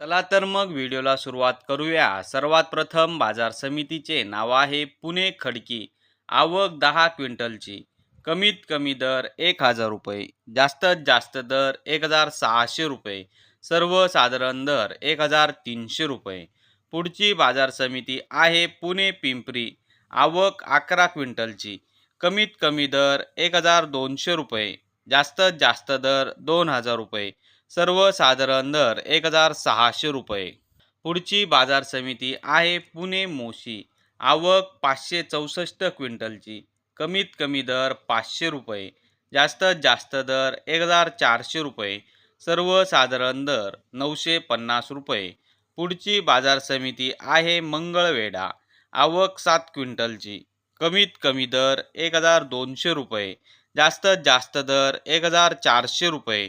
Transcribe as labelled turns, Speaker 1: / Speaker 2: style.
Speaker 1: चला तर मग व्हिडिओला सुरुवात करूया. सर्वात प्रथम बाजार समितीचे नाव आहे पुणे खडकी. आवक दहा क्विंटलची. कमीत कमी दर एक हजार रुपये. जास्तीत जास्त दर एक हजार सहाशे रुपये. सर्वसाधारण दर एक हजार तीनशे रुपये. पुढची बाजार समिती आहे पुणे पिंपरी. आवक अकरा क्विंटलची. कमीत कमी दर एक हजार दोनशे रुपये. जास्तीत जास्त दर दोन हजार रुपये. सर्वसाधारण दर एक हजार सहाशे रुपये. पुढची बाजार समिती आहे पुणे मोशी. आवक पाचशे चौसष्ट क्विंटलची. कमीत कमी दर पाचशे रुपये. जास्तीत जास्त दर एक हजार चारशे रुपये. सर्वसाधारण दर नऊशे पन्नास रुपये. पुढची बाजार समिती आहे मंगळवेढा. आवक सात क्विंटलची. कमीत कमी दर एक हजार दोनशे रुपये. जास्तीत जास्त दर एक हजार चारशे रुपये.